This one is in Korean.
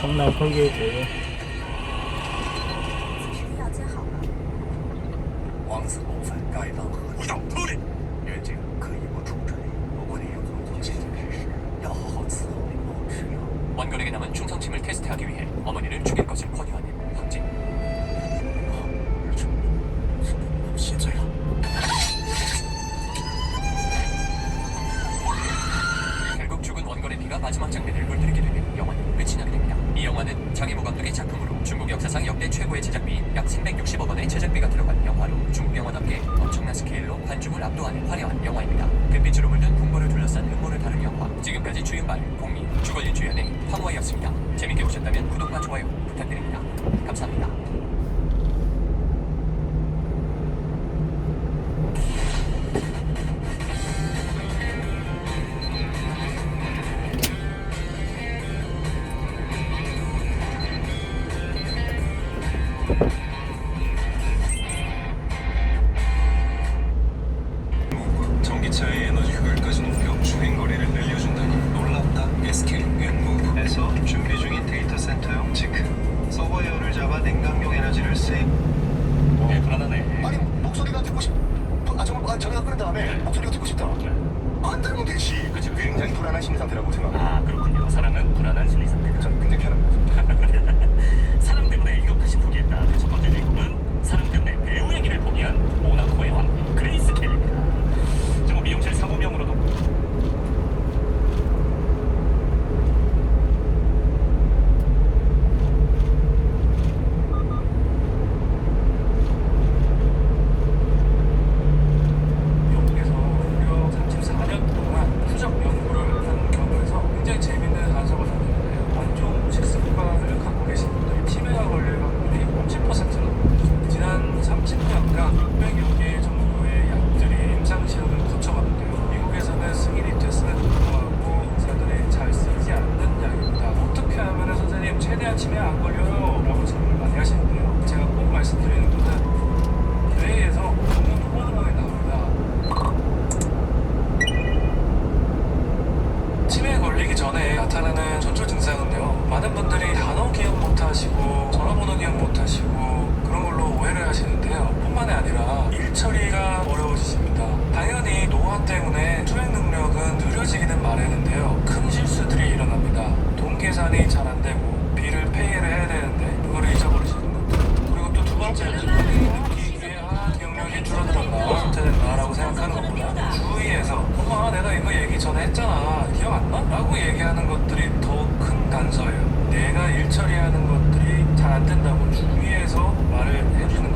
从来不给姐。此要好了。王子部分该当何？我 작품으로 중국 역사상 역대 최고의 제작비인 약 360억 원의 제작비가 들어간 영화로 중국 영화답게 엄청난 스케일로 관중을 압도하는 화려한 영화입니다. 금빛으로 물든 풍모를 둘러싼 음모를 다룬 영화. 지금까지 주윤발, 공미, 주걸린 주연의 황화였습니다. 재밌게 보셨다면 구독과 좋아요 부탁드립니다. 감사합니다. 다음에 목소리가 듣고 싶다. 안 되면 되지. 그치 굉장히 불안한 심리 상태라고 생각. 아 그렇군요 사랑은 불안한 심리 상태 전 굉장히 편합니다. 사랑 때문에 이것까지 포기했다 네, 첫 번째 주인공은 사랑 때문에 배우 얘기를 포기한 모나코의 왕 그레이스 켈리입니다 정말 미용실 사무명으로도 영국에서 무려 34년 동안 후적 연구를 한 결과에서 굉장히 재밌는 단서가 나왔는데요. 원종 식습관을 갖고 계신 분들이 치매가 걸릴 확률이 30%나 높습니다. 지난 30년간 600여 개 정도의 약들이 임상시험을 거쳐봤는데요. 미국에서는 승인이 됐음에도 불구하고 의사들이 잘 쓰지 않는 약입니다. 어떻게 하면 치매 안 걸려요? 라고 질문을 많이 하시는데요. 제가 꼭 말씀드리는 것은 뇌에서 좋은 호르몬이 나옵니다. 치매에 걸리기 전에 나타나는 전조 증상은요. 많은 분들이 단어 기억 못하시고 전화번호 기억 못하시고 그런 걸로 오해를 하시는데요. 뿐만이 아니라 일 처리가 어려워지십니다. 당연히 노화 때문에 수행 능력은 느려지기는 마련인데요. 큰 실수들이 일어납니다. 돈 계산이 잘안 했잖아 기억 안 나? 라고 얘기하는 것들이 더 큰 단서예요 내가 일 처리하는 것들이 잘 안 된다고 주위에서 말을 해주는